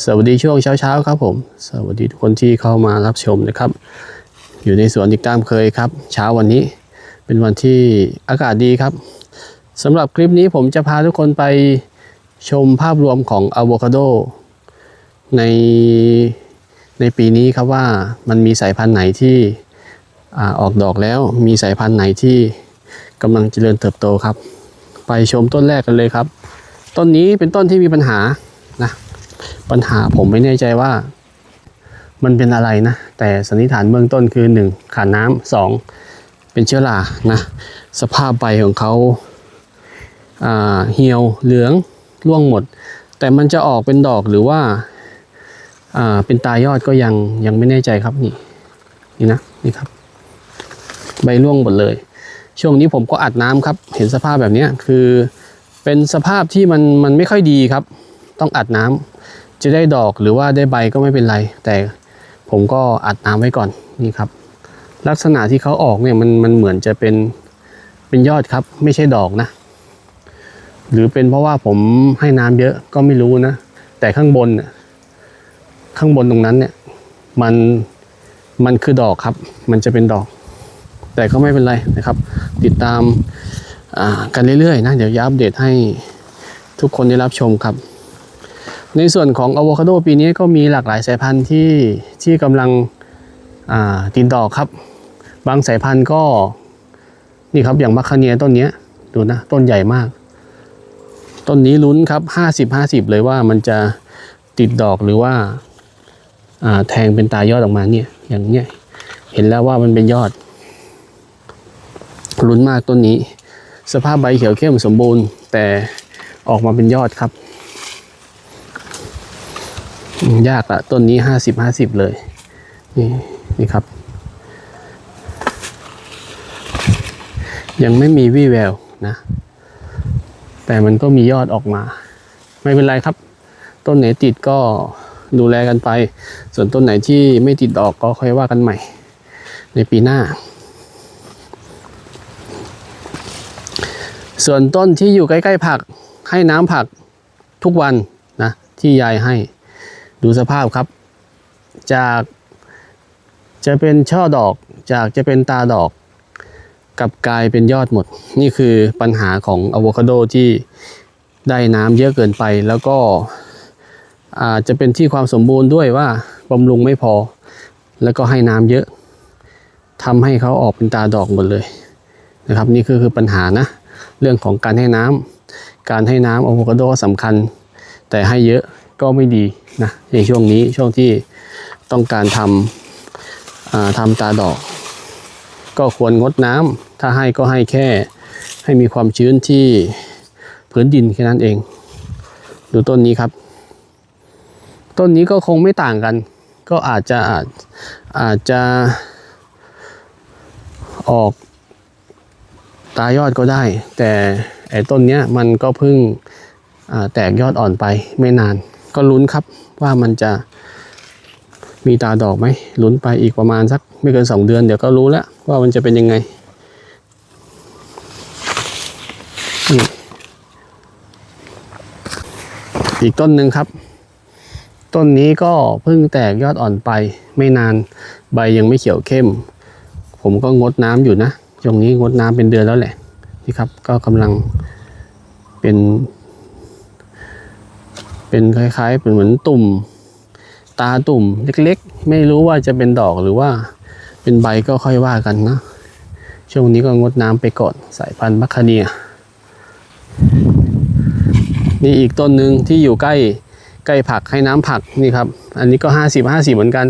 สวัสดีช่วงเช้าๆครับผม สวัสดีทุกคนที่เข้ามารับชมนะครับ อยู่ในสวนอีกตามเคยครับ เช้าวันนี้เป็นวันที่อากาศดีครับสำหรับคลิปนี้ผมจะพาทุกคนไปชมภาพรวมของอะโวคาโดในในปีนี้ครับว่ามันมีสายพันธุ์ไหนที่ออกดอกแล้ว มีสายพันธุ์ไหนที่กำลังเจริญเติบโตครับ ไปชมต้นแรกกันเลยครับ ต้นนี้เป็นต้นที่มีปัญหา ปัญหาผมไม่แน่ใจว่า มันเป็นอะไรนะ แต่สันนิษฐานเบื้องต้นคือ 1. ขาดน้ำสองเป็นเชื้อรานะ สภาพใบของเขาอ่าเหี่ยวเหลืองร่วงหมด แต่มันจะออกเป็นดอกหรือว่าอ่าเป็นตายอดก็ยังยังไม่แน่ใจครับนี่นี่นะนี่ครับ ใบร่วงหมดเลย ช่วงนี้ผมก็อัดน้ำครับ เห็นสภาพแบบนี้คือเป็นสภาพที่มันมันไม่ค่อยดีครับ ต้องอัดน้ำ จะได้ดอกหรือว่าได้ใบก็ไม่เป็นไร แต่ผมก็อัดน้ำไว้ก่อนนี่ครับ ลักษณะที่เขาออกเนี่ยมันมันเหมือนจะเป็นเป็นยอดครับ ไม่ใช่ดอกนะ หรือเป็นเพราะว่าผมให้น้ำเยอะก็ไม่รู้นะ แต่ข้างบนน่ะข้างบนตรงนั้นเนี่ยมันมันคือดอกครับ มันจะเป็นดอก แต่ก็ไม่เป็นไรนะครับ ติดตามกันเรื่อยๆนะ เดี๋ยวจะอัปเดตให้ทุกคนได้รับชมครับ ในส่วนของอะโวคาโดปีนี้ก็มีหลากหลายสายพันธุ์ที่ที่กำลังติดดอกครับ บางสายพันธุ์ก็นี่ครับอย่างมัคคาเนียต้นนี้ดูนะต้นใหญ่มาก ต้นนี้ลุ้นครับห้าสิบห้าสิบเลยว่ามันจะติดดอกหรือว่าาแทงเป็นตายอดออกมาเนี่ยอย่างเนี้ยเห็นแล้วว่ามันเป็นยอดลุ้นมากต้นนี้ สภาพใบเขียวเข้มสมบูรณ์ แต่ออกมาเป็นยอดครับ ยากอะต้นนี้ห้าสิบห้าสิบเลย นี่นี่ครับ ยังไม่มีวี่แววนะ แต่มันก็มียอดออกมา ไม่เป็นไรครับ ต้นไหนติดก็ดูแลกันไป ส่วนต้นไหนที่ไม่ติดดอกก็ค่อยว่ากันใหม่ ในปีหน้า ส่วนต้นที่อยู่ใกล้ ๆ ผักให้น้ำผักทุกวันนะ ที่ยายให้ ดูสภาพครับ จากจะเป็นช่อดอกจากจะเป็นตาดอกกับกลายเป็นยอดหมด นี่คือปัญหาของอะโวคาโดที่ได้น้ำเยอะเกินไป แล้วก็อาจจะเป็นที่ความสมบูรณ์ด้วยว่าบำรุงไม่พอ แล้วก็ให้น้ำเยอะทำให้เขาออกเป็นตาดอกหมดเลยนะครับ นี่คือคือปัญหานะ เรื่องของการให้น้ำการให้น้ำอะโวคาโดสำคัญ แต่ให้เยอะก็ไม่ดี นะในช่วงนี้ช่วงที่ต้องการทำทำตาดอก ก็ควรงดน้ำถ้าให้ก็ให้แค่ให้มีความชื้นที่พื้นดินแค่นั้นเอง ดูต้นนี้ครับ ต้นนี้ก็คงไม่ต่างกัน ก็อาจจะอาจอาจจะออกตายอดก็ได้ แต่ไอ้ต้นเนี้ยมันก็เพิ่งแตกยอดอ่อนไปไม่นาน ก็ลุ้นครับว่ามันจะมีตาดอกไหมลุ้นไปอีกประมาณสักไม่เกินสองเดือนเดี๋ยวก็รู้แล้วว่ามันจะเป็นยังไงอีกต้นหนึ่งครับ ต้นนี้ก็เพิ่งแตกยอดอ่อนไปไม่นานใบยังไม่เขียวเข้ม ผมก็งดน้ำอยู่นะช่วงนี้งดน้ำเป็นเดือนแล้วแหละนี่ครับ ก็กำลังเป็น เป็นคล้ายๆ เป็นเหมือนตุ่ม ตาตุ่มเล็กๆ ไม่รู้ว่าจะเป็นดอกหรือว่าเป็นใบก็ค่อยว่ากันนะ ช่วงนี้ก็งดน้ำไปก่อนสายพันธุ์มัคคาเนียนี่อีกต้นหนึ่งที่อยู่ใกล้ใกล้ผักให้น้ำผักนี่ครับ อันนี้ก็ห้าสิบห้าสิบเหมือนกัน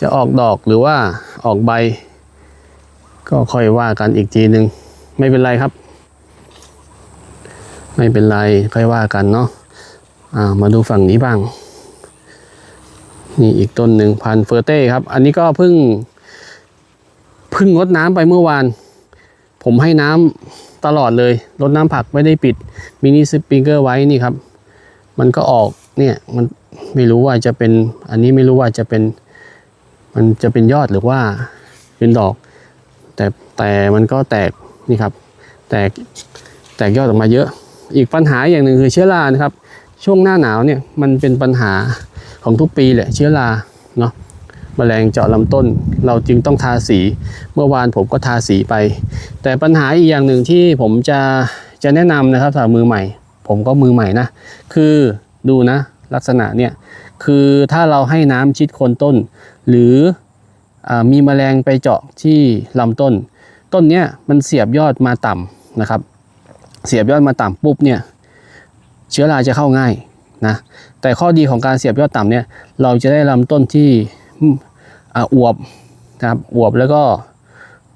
จะออกดอกหรือว่าออกใบ ก็ค่อยว่ากันอีกทีหนึ่งไม่เป็นไรครับ ไม่เป็นไรค่อยว่ากันเนาะ มาดูฝั่งนี้บ้าง นี่อีกต้นหนึ่งพันเฟอร์เต้ครับ อันนี้ก็เพิ่งเพิ่งงดน้ำไปเมื่อวาน ผมให้น้ำตลอดเลยรดน้ำผักไม่ได้ปิดมินิสปริงเกอร์ไว้นี่ครับ มันก็ออกเนี่ยมันไม่รู้ว่าจะเป็น อันนี้ไม่รู้ว่าจะเป็น มันจะเป็นยอดหรือว่าเป็นดอก แต่แต่มันก็แตกนี่ครับ แตกแตกยอดออกมาเยอะ อีกปัญหาอย่างหนึ่งคือเชื้อรานะครับ ช่วงหน้าหนาวเนี่ยมันเป็นปัญหาของทุกปีแหละเชื้อราเนาะแมลงเจาะลำต้น เราจึงต้องทาสี เมื่อวานผมก็ทาสีไป แต่ปัญหาอีกอย่างหนึ่งที่ผมจะจะแนะนำนะครับสำหรับมือใหม่ ผมก็มือใหม่นะ คือดูนะลักษณะเนี่ยคือถ้าเราให้น้ำชิดคนต้น หรืออมีแมลงไปเจาะที่ลำต้น ต้นเนี้ยมันเสียบยอดมาต่ำนะครับ เสียบยอดมาต่ำปุ๊บเนี่ย เชื้อราจะเข้าง่ายนะแต่ข้อดีของการเสียบยอดต่ำเนี่ยเราจะได้ลำต้นที่อวบนะครับอวบแล้วก็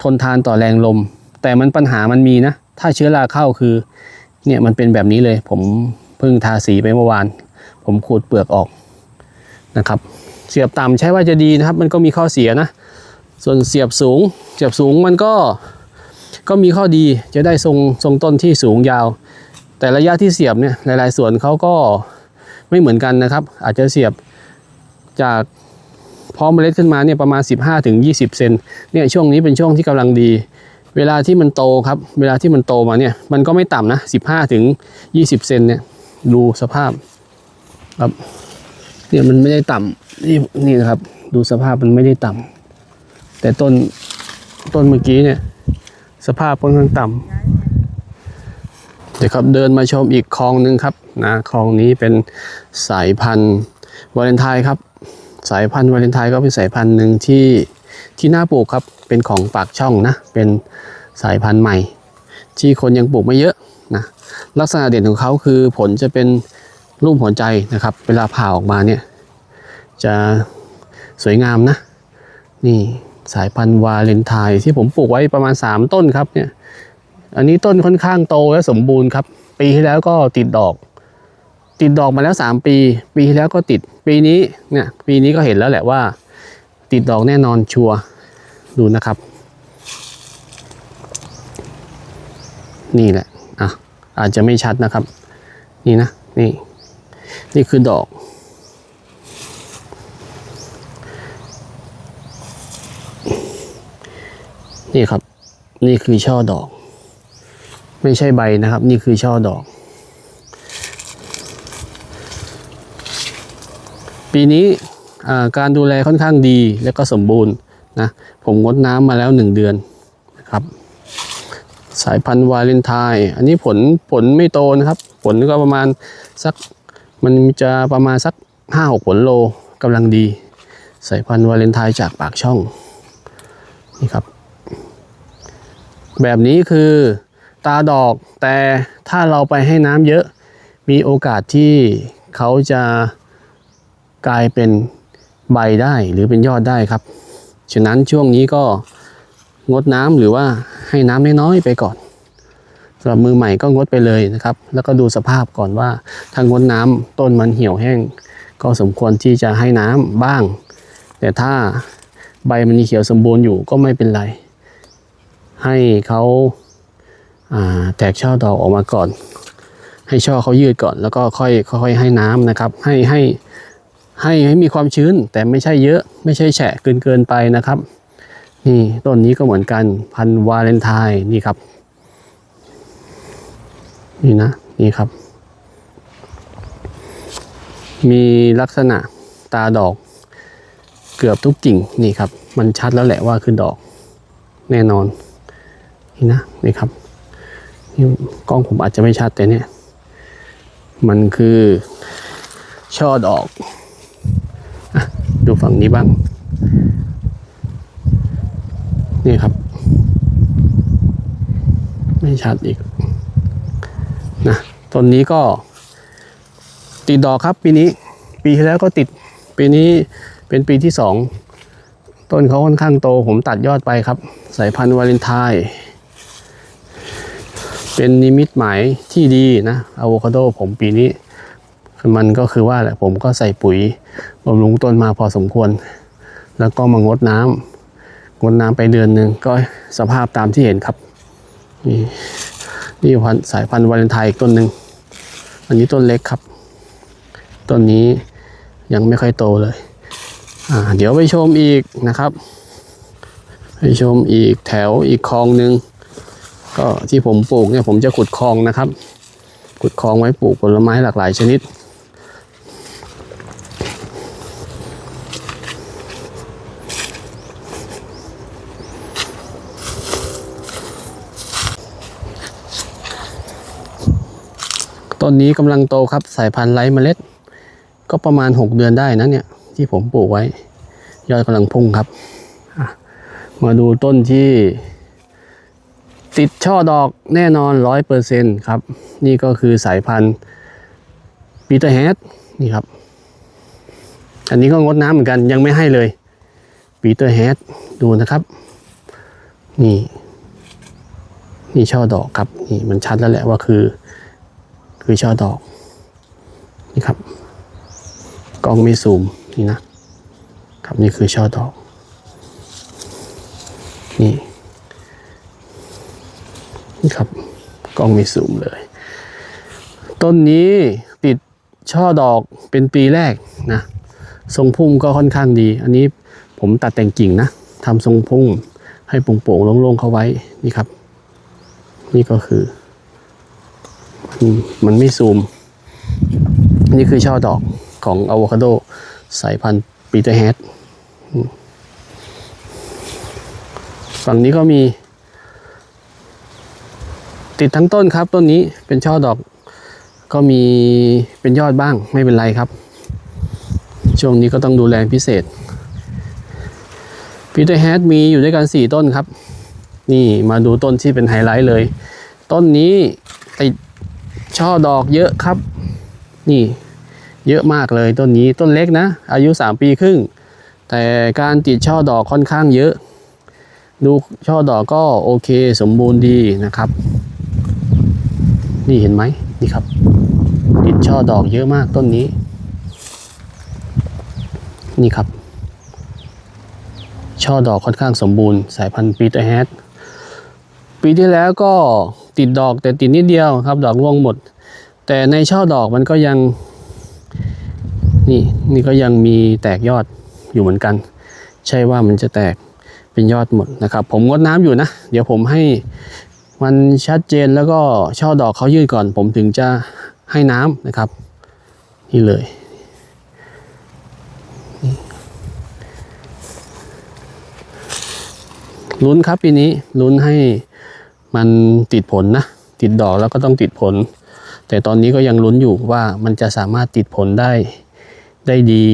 ทนทานต่อแรงลม แต่มันปัญหามันมีนะ ถ้าเชื้อราเข้าคือเนี่ยมันเป็นแบบนี้เลย ผมเพิ่งทาสีไปเมื่อวาน ผมขูดเปลือกออกนะครับ เสียบต่ำใช่ว่าจะดีนะครับ มันก็มีข้อเสียนะ ส่วนเสียบสูง เสียบสูงมันก็ก็มีข้อดีจะได้ทรงทรงต้นที่สูงยาว แต่ระยะที่เสียบเนี่ยหลายๆส่วนเขาก็ไม่เหมือนกันนะครับ อาจจะเสียบจากพร้อมเมล็ดขึ้นมาเนี่ยประมาณ 15ถึงเซนเนี่ยช่วงนี้เป็นช่วงที่กำลังดี เวลาที่มันโตครับ เวลาที่มันโตมาเนี่ยมันก็ไม่ต่ำนะ 15ถึง20เซนเนี่ยดูสภาพครับเนี่ยมันไม่ได้ต่ำนี่นี่นะครับ ดูสภาพมันไม่ได้ต่ำแต่ต้นต้นเมื่อกี้เนี่ยสภาพค่อนข้างต่ำ เดี๋ยวครับเดินมาชมอีกคลองหนึ่งครับนะคลองนี้เป็นสายพันธุ์วาเลนไทน์ครับ สายพันธุ์วาเลนไทน์ก็เป็นสายพันธุ์หนึ่งที่ที่น่าปลูกครับเป็นของปากช่องนะเป็นสายพันธุ์ใหม่ ที่คนยังปลูกไม่เยอะนะลักษณะเด่นของเขาคือผลจะเป็นรูปหัวใจนะครับ เวลาผ่าออกมาเนี่ยจะสวยงามนะ นี่สายพันธุ์วาเลนไทน์ที่ผมปลูกไว้ประมาณ 3 ต้นครับเนี่ย อันนี้ต้นค่อนข้างโตและสมบูรณ์ครับ ปีที่แล้วก็ติดดอก ติดดอกมาแล้ว 3 ปี ปีที่แล้วก็ติด ปีนี้เนี่ยปีนี้ก็เห็นแล้วแหละว่า ติดดอกแน่นอนชัวร์ดูนะครับ นี่แหละอะอาจจะไม่ชัดนะครับ นี่นะนี่ นี่คือดอกนี่ครับ นี่คือช่อดอก ไม่ใช่ใบนะครับ นี่คือช่อดอก ปีนี้การดูแลค่อนข้างดีและก็สมบูรณ์นะผมงดน้ำมาแล้วหนึ่งเดือนนะครับ สายพันธุ์วาเลนไทน์อันนี้ผลผลไม่โตนะครับ ผลก็ประมาณสักมันจะประมาณสักห้าหกผลโลกำลังดี สายพันธุ์วาเลนไทน์จากปากช่องนี่ครับ แบบนี้คือ ตาดอก แต่ถ้าเราไปให้น้ำเยอะ มีโอกาสที่เขาจะกลายเป็นใบได้หรือเป็นยอดได้ครับ ฉะนั้นช่วงนี้ก็งดน้ำหรือว่าให้น้ำน้อยๆไปก่อนสำหรับมือใหม่ก็งดไปเลยนะครับ แล้วก็ดูสภาพก่อนว่าถ้างดน้ำต้นมันเหี่ยวแห้ง ก็สมควรที่จะให้น้ำบ้าง แต่ถ้าใบมันยังเขียวสมบูรณ์อยู่ก็ไม่เป็นไร ให้เขาอ่า แตกช่อดอกออกมาก่อน ให้ช่อเขายืดก่อน แล้วก็ค่อยค่อยๆให้น้ำนะครับ ให้ให้ให้ให้มีความชื้นแต่ไม่ใช่เยอะไม่ใช่แฉะเกินเกินไปนะครับ นี่ต้นนี้ก็เหมือนกันพันวาเลนไทน์นี่ครับ นี่นะนี่ครับ มีลักษณะตาดอก เกือบทุกกิ่งนี่ครับ มันชัดแล้วแหละว่าคือดอกแน่นอน นี่นะนี่ครับ กล้องผมอาจจะไม่ชัดแต่เนี่ย มันคือช่อดอกอดูฝั่งนี้บ้าง นี่ครับ ไม่ชัดอีกนะต้นนี้ก็ ติดดอกครับปีนี้ ปีที่แล้วก็ติด ปีนี้เป็นปีที่สองต้นเขาค่อนข้างโตผมตัดยอดไปครับ สายพันธุ์วาเลนไทน์ เป็นนิมิตหมายที่ดีนะอะโวคาโดผมปีนี้ มันก็คือว่าแหละผมก็ใส่ปุ๋ยบำรุงต้นมาพอสมควร แล้วก็มางดน้ำงดน้ำไปเดือนหนึ่งก็สภาพตามที่เห็นครับ นี่นี่พันสายพันธุ์วาเลนไทน์อีกต้นหนึ่งอันนี้ต้นเล็กครับ ต้นนี้ยังไม่ค่อยโตเลย อ่า เดี๋ยวไปชมอีกนะครับ ไปชมอีกแถวอีกคลองหนึ่ง ก็ที่ผมปลูกเนี่ยผมจะขุดคลองนะครับ ขุดคลองไว้ปลูกผลไม้หลากหลายชนิด ต้นนี้กำลังโตครับสายพันธุ์ไร้เมล็ด ก็ประมาณ 6 เดือนได้นะเนี่ยที่ผมปลูกไว้ ยอดกำลังพุ่งครับ มาดูต้นที่ ติดช่อดอกแน่นอนร้อยเปอร์เซ็นครับ นี่ก็คือสายพันธุ์ปีเตอร์แฮดนี่ครับ อันนี้ก็งดน้ำเหมือนกันยังไม่ให้เลยปีเตอร์แฮดดูนะครับ นี่นี่ช่อดอกครับนี่มันชัดแล้วแหละว่าคือ คือช่อดอก นี่ครับกล้องไม่ซูมนี่นะครับนี่คือช่อดอก นี่นี่ ครับกล้องไม่ซูมเลย ต้นนี้ติดช่อดอกเป็นปีแรกนะทรงพุ่มก็ค่อนข้างดี อันนี้ผมตัดแต่งกิ่งนะทำทรงพุ่มให้โปร่งๆโล่งๆเข้าไว้นี่ครับ นี่ก็คือมันมันไม่ซูม นี่คือช่อดอกของอะโวคาโดสายพันธุ์ปีเตอร์แฮดฝั่งนี้ก็มี ติดทั้งต้นครับต้นนี้เป็นช่อดอก ก็มีเป็นยอดบ้างไม่เป็นไรครับ ช่วงนี้ก็ต้องดูแลพิเศษปีเตอร์แฮดมีอยู่ด้วยกัน 4 ต้นครับ นี่มาดูต้นที่เป็นไฮไลท์เลย ต้นนี้ติดช่อดอกเยอะครับ นี่เยอะมากเลยต้นนี้ต้นเล็กนะ อายุ 3 ปีครึ่ง แต่การติดช่อดอกค่อนข้างเยอะ ดูช่อดอกก็โอเคสมบูรณ์ดีนะครับ นี่เห็นไหมนี่ครับ ติดช่อดอกเยอะมากต้นนี้ นี่ครับ ช่อดอกค่อนข้างสมบูรณ์ สายพันธุ์ปีเตอร์แฮดปีที่แล้วก็ติดดอกแต่ติดนิดเดียวครับ ดอกร่วงหมด แต่ในช่อดอกมันก็ยัง นี่นี่ก็ยังมีแตกยอดอยู่เหมือนกัน ใช่ว่ามันจะแตกเป็นยอดหมดนะครับ ผมงดน้ำอยู่นะ เดี๋ยวผมให้ มันชัดเจนแล้วก็ช่อดอกเขายืดก่อน ผมถึงจะให้น้ำนะครับ นี่เลย ลุ้นครับปีนี้ลุ้นให้มันติดผลนะ ติดดอกแล้วก็ต้องติดผล แต่ตอนนี้ก็ยังลุ้นอยู่ว่ามันจะสามารถติดผลได้ได้ดี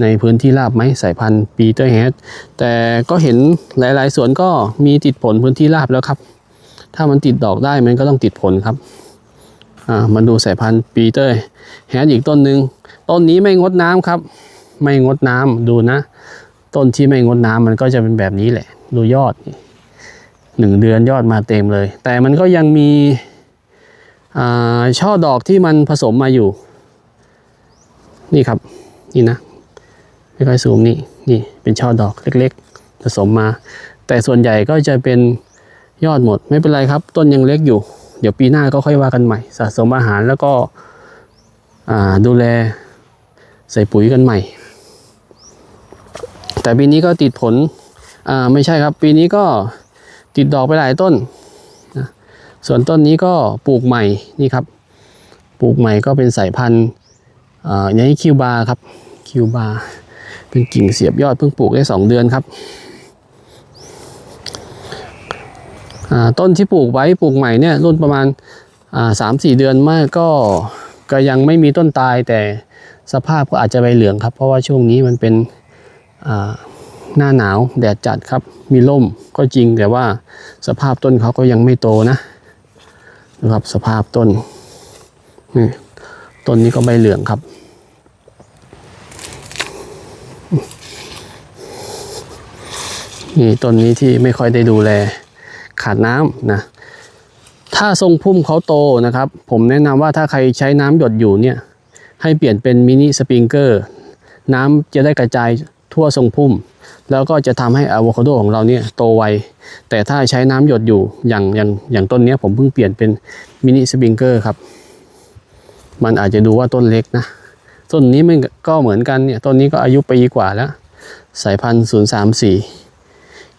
ในพื้นที่ราบไหมสายพันธุ์ปีเตอร์แฮดแต่ก็เห็นหลายๆสวนก็มีติดผลพื้นที่ราบแล้วครับ ถ้ามันติดดอกได้มันก็ต้องติดผลครับอ่ามาดูสายพันธุ์ปีเตอร์แฮดอีกต้นหนึ่งต้นนี้ไม่งดน้ำครับ ไม่งดน้ำดูนะ ต้นที่ไม่งดน้ำมันก็จะเป็นแบบนี้แหละ ดูยอดหนึ่งเดือนยอดมาเต็มเลย แต่มันก็ยังมีช่อดอกที่มันผสมมาอยู่ นี่ครับ นี่นะไม่ค่อยซูมนี่นี่เป็นช่อดอกเล็ก ๆ ผสมมา แต่ส่วนใหญ่ก็จะเป็น ยอดหมดไม่เป็นไรครับ ต้นยังเล็กอยู่ เดี๋ยวปีหน้าก็ค่อยว่ากันใหม่ สะสมอาหารแล้วก็ดูแลใส่ปุ๋ยกันใหม่ แต่ปีนี้ก็ติดผลไม่ใช่ครับ ปีนี้ก็ติดดอกไปหลายต้น ส่วนต้นนี้ก็ปลูกใหม่นี่ครับ ปลูกใหม่ก็เป็นสายพันธุ์อย่างนี้คิวบาครับคิวบาเป็นกิ่งเสียบยอดเพิ่งปลูกได้สองเดือนครับ อ่า ต้นที่ปลูกไว้ปลูกใหม่เนี่ยรุ่นประมาณสามสี่เดือนมากก็ก็ยังไม่มีต้นตายแต่สภาพก็อาจจะใบเหลืองครับ เพราะว่าช่วงนี้มันเป็นหน้าหนาวแดดจัดครับ มีร่มก็จริงแต่ว่าสภาพต้นเขาก็ยังไม่โตนะนะครับสภาพต้นนี่ต้นนี้ก็ใบเหลืองครับนี่ต้นนี้ที่ไม่ค่อยได้ดูแล ขาดน้ำนะถ้าทรงพุ่มเขาโตนะครับ ผมแนะนำว่าถ้าใครใช้น้ำหยดอยู่เนี่ยให้เปลี่ยนเป็นมินิสปริงเกอร์น้ำจะได้กระจายทั่วทรงพุ่ม แล้วก็จะทำให้อะโวคาโดของเราเนี่ยโตไว แต่ถ้าใช้น้ำหยดอยู่อย่างอย่างอย่างต้นนี้ผมเพิ่งเปลี่ยนเป็นมินิสปริงเกอร์ครับ มันอาจจะดูว่าต้นเล็กนะ ต้นนี้มันก็เหมือนกันเนี่ย ต้นนี้ก็อายุปีกว่าแล้ว สายพันธุ์ศูนย์สามสี่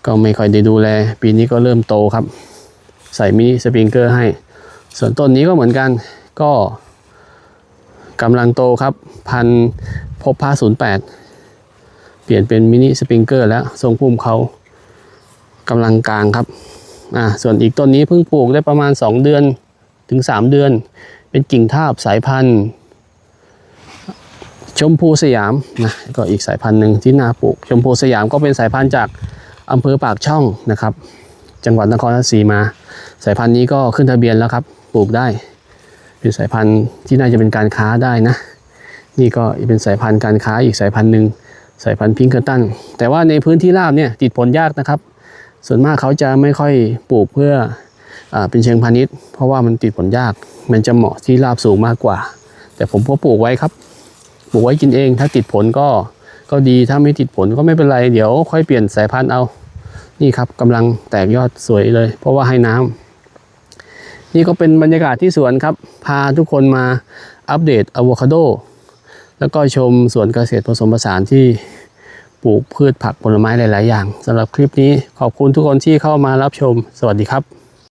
ก็ไม่ค่อยได้ดูแล ปีนี้ก็เริ่มโตครับ ใส่มินิสปริงเกอร์ให้ ส่วนต้นนี้ก็เหมือนกันก็กำลังโตครับพันพบพาศูนย์แปดเปลี่ยนเป็นมินิสปริงเกอร์แล้วทรงพุ่มเขากำลังกลางครับอ่าส่วนอีกต้นนี้เพิ่งปลูกได้ประมาณ 2 เดือนถึง 3 เดือน เป็นกิ่งทาบสายพันธุ์ ชมพูสยามนะก็อีกสายพันธุ์หนึ่งที่น่าปลูก ชมพูสยามก็เป็นสายพันธุ์จาก อำเภอปากช่องนะครับ จังหวัดนครราชสีมา สายพันธุ์นี้ก็ขึ้นทะเบียนแล้วครับ ปลูกได้ เป็นสายพันธุ์ที่น่าจะเป็นการค้าได้นะ นี่ก็เป็นสายพันธุ์การค้าอีกสายพันธุ์หนึ่งสายพันธุ์พิงเกอร์ตัน แต่ว่าในพื้นที่ราบเนี่ยติดผลยากนะครับ ส่วนมากเขาจะไม่ค่อยปลูกเพื่ออเป็นเชิงพาณิชย์ เพราะว่ามันติดผลยาก มันจะเหมาะที่ราบสูงมากกว่า แต่ผมก็ปลูกไว้ครับ ปลูกไว้กินเอง ถ้าติดผลก็ ก็ดีถ้าไม่ติดผลก็ไม่เป็นไร เดี๋ยวค่อยเปลี่ยนสายพันธุ์เอา นี่ครับกำลังแตกยอดสวยเลย เพราะว่าให้น้ำนี่ก็เป็นบรรยากาศที่สวนครับ พาทุกคนมาอัปเดตอะโวคาโดแล้วก็ชมสวนเกษตรผสมผสานที่ปลูกพืชผักผลไม้หลาย ๆ อย่างสำหรับคลิปนี้ขอบคุณทุกคนที่เข้ามารับชม สวัสดีครับ